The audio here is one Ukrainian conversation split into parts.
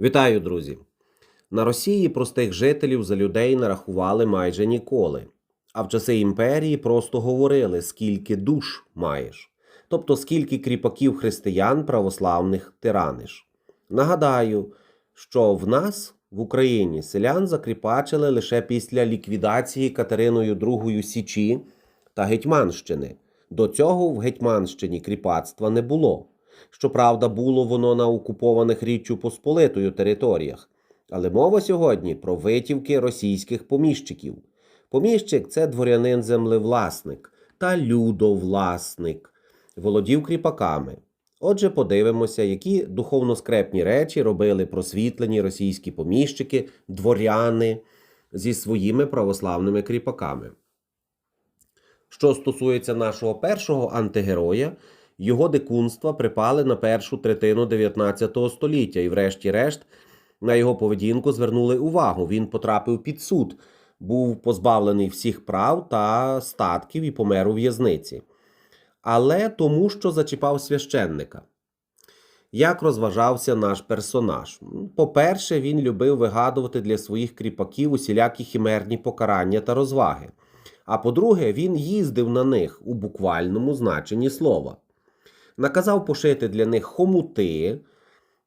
Вітаю, друзі! На Росії простих жителів за людей нарахували майже ніколи. А в часи імперії просто говорили, скільки душ маєш, тобто скільки кріпаків християн православних тираниш. Нагадаю, що в нас в Україні селян закріпачили лише після ліквідації Катериною II Січі та Гетьманщини. До цього в Гетьманщині кріпацтва не було. Щоправда, було воно на окупованих Річчю Посполитою територіях. Але мова сьогодні про витівки російських поміщиків. Поміщик це дворянин-землевласник та людовласник, володів кріпаками. Отже, подивимося, які духовно скрепні речі робили просвітлені російські поміщики, дворяни зі своїми православними кріпаками. Що стосується нашого першого антигероя, його дикунства припали на першу третину 19 століття, і, врешті-решт, на його поведінку звернули увагу. Він потрапив під суд, був позбавлений всіх прав та статків і помер у в'язниці. Але тому, що зачіпав священника. Як розважався наш персонаж? По-перше, він любив вигадувати для своїх кріпаків усілякі хімерні покарання та розваги. А по-друге, він їздив на них у буквальному значенні слова. Наказав пошити для них хомути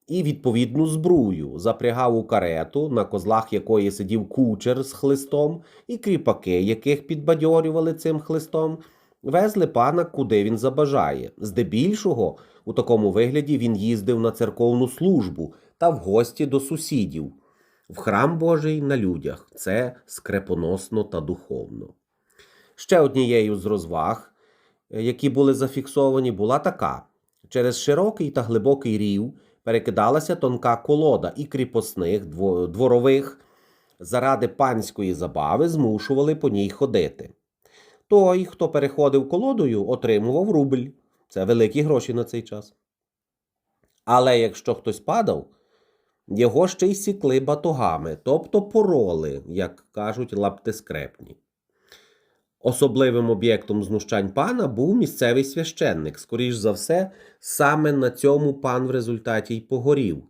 і відповідну збрую, запрягав у карету, на козлах якої сидів кучер з хлистом, і кріпаки, яких підбадьорювали цим хлистом, везли пана куди він забажає. Здебільшого, у такому вигляді він їздив на церковну службу та в гості до сусідів. В храм Божий на людях це скрепоносно та духовно. Ще однією з розваг, які були зафіксовані, була така: через широкий та глибокий рів перекидалася тонка колода, і кріпосних дворових заради панської забави змушували по ній ходити. Той, хто переходив колодою, отримував рубль. Це великі гроші на цей час. Але якщо хтось падав, його ще й сікли батогами, тобто пороли, як кажуть лаптискрепні. Особливим об'єктом знущань пана був місцевий священник. Скоріш за все, саме на цьому пан в результаті й погорів.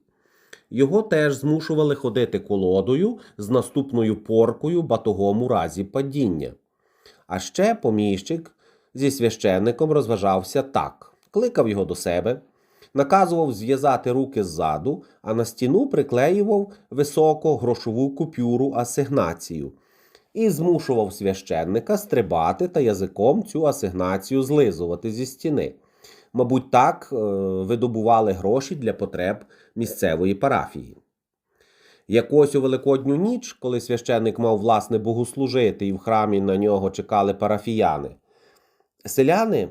Його теж змушували ходити колодою з наступною поркою батогом у разі падіння. А ще поміщик зі священником розважався так: кликав його до себе, наказував зв'язати руки ззаду, а на стіну приклеював високо грошову купюру асигнацію і змушував священника стрибати та язиком цю асигнацію злизувати зі стіни. Мабуть, так е, видобували гроші для потреб місцевої парафії. Якось у Великодню ніч, коли священник мав власне богослужити, і в храмі на нього чекали парафіяни, селяни,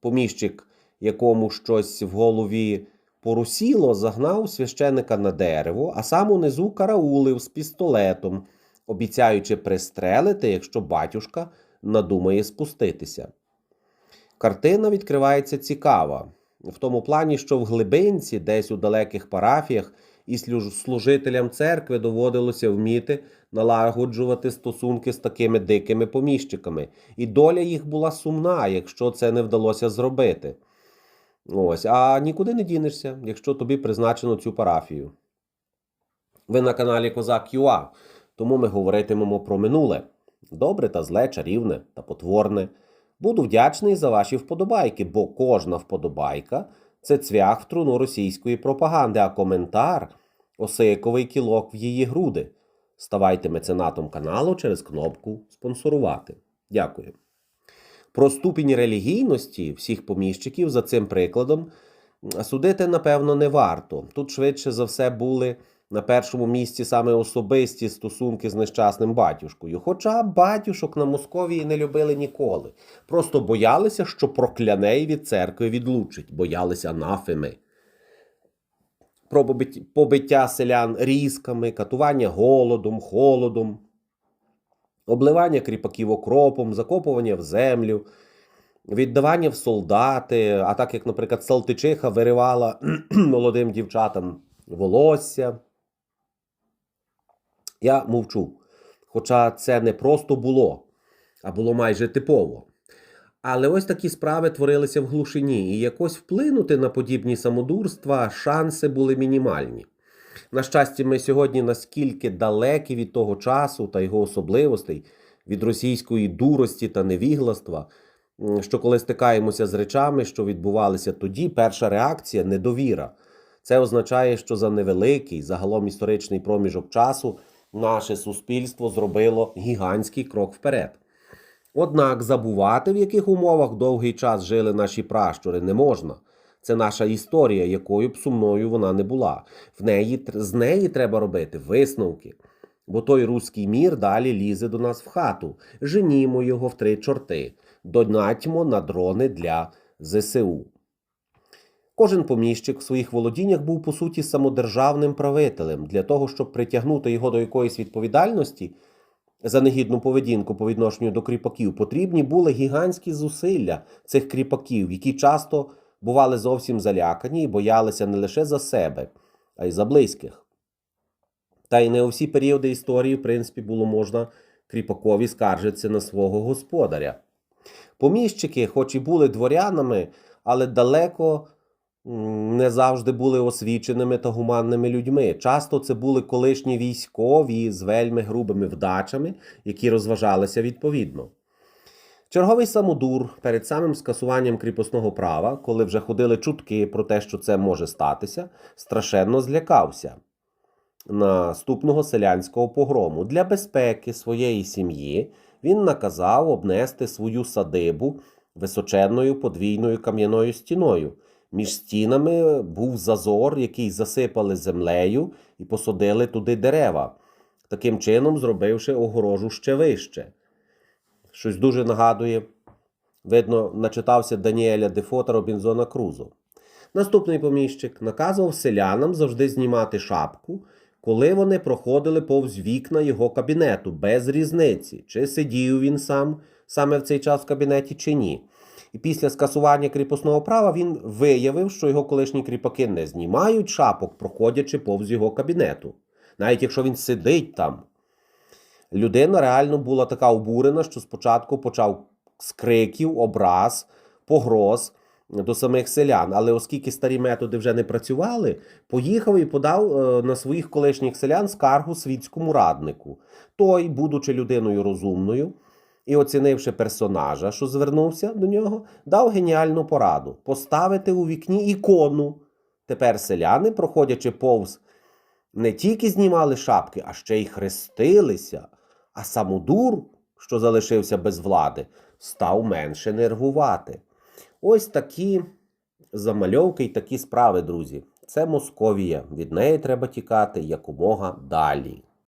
поміщик, якому щось в голові порусіло, загнав священика на дерево, а сам унизу караулив з пістолетом, обіцяючи пристрелити, якщо батюшка надумає спуститися. Картина відкривається цікава, в тому плані, що в глибинці, десь у далеких парафіях, і служителям церкви доводилося вміти налагоджувати стосунки з такими дикими поміщиками, і доля їх була сумна, якщо це не вдалося зробити. Ось, а нікуди не дінешся, якщо тобі призначено цю парафію. Ви на каналі Козак ЮА, тому ми говоритимемо про минуле добре та зле, чарівне та потворне. Буду вдячний за ваші вподобайки, бо кожна вподобайка це цвях в труну російської пропаганди, а коментар осиковий кілок в її груди. Ставайте меценатом каналу через кнопку спонсорувати. Дякую. Про ступінь релігійності всіх поміщиків за цим прикладом судити, напевно, не варто. Тут швидше за все були на першому місці саме особисті стосунки з нещасним батюшкою. Хоча батюшок на Московії не любили ніколи. Просто боялися, що прокляне й від церкви відлучить, боялися анафеми. Про побиття селян різками, катування голодом, холодом, обливання кріпаків окропом, закопування в землю, віддавання в солдати, а так як, наприклад, Салтичиха виривала молодим дівчатам волосся. Я мовчу. Хоча це не просто було, а було майже типово. Але ось такі справи творилися в глушині, і якось вплинути на подібні самодурства шанси були мінімальні. На щастя, ми сьогодні наскільки далекі від того часу та його особливостей, від російської дурості та невігластва, що коли стикаємося з речами, що відбувалися тоді, перша реакція недовіра. Це означає, що за невеликий загалом історичний проміжок часу наше суспільство зробило гігантський крок вперед. Однак забувати, в яких умовах довгий час жили наші пращури, не можна. Це наша історія, якою б сумною вона не була. В неї, з неї треба робити висновки. Бо той руський мір далі лізе до нас в хату. Женімо його в три чорти, донатьмо на дрони для ЗСУ. Кожен поміщик в своїх володіннях був по суті самодержавним правителем для того, щоб притягнути його до якоїсь відповідальності за негідну поведінку по відношенню до кріпаків, потрібні були гігантські зусилля цих кріпаків, які часто бували зовсім залякані і боялися не лише за себе, а й за близьких. Та й не у всі періоди історії, в принципі, було можна кріпакові скаржитися на свого господаря. Поміщики, хоч і були дворянами, але далеко не завжди були освіченими та гуманними людьми. Часто це були колишні військові з вельми грубими вдачами, які розважалися відповідно. Черговий самодур перед самим скасуванням кріпосного права, коли вже ходили чутки про те, що це може статися, страшенно злякався наступного селянського погрому. Для безпеки своєї сім'ї він наказав обнести свою садибу височенною подвійною кам'яною стіною. Між стінами був зазор, який засипали землею і посадили туди дерева, таким чином зробивши огорожу ще вище. Щось дуже нагадує, видно, начитався Даніеля Дефо та Робінзона Крузо. Наступний поміщик наказував селянам завжди знімати шапку, коли вони проходили повз вікна його кабінету, без різниці, чи сидів він сам саме в цей час в кабінеті, чи ні. І після скасування кріпосного права він виявив, що його колишні кріпаки не знімають шапок, проходячи повз його кабінету, навіть якщо він сидить там. Людина реально була така обурена, що спочатку почав з криків, образ, погроз до самих селян. Але оскільки старі методи вже не працювали, поїхав і подав е, на своїх колишніх селян скаргу світському раднику. Той, будучи людиною розумною і оцінивши персонажа, що звернувся до нього, дав геніальну пораду поставити у вікні ікону. Тепер селяни, проходячи повз, не тільки знімали шапки, а ще й хрестилися. А самодур, що залишився без влади, став менше нервувати. Ось такі замальовки й такі справи, друзі. Це Московія. Від неї треба тікати якомога далі.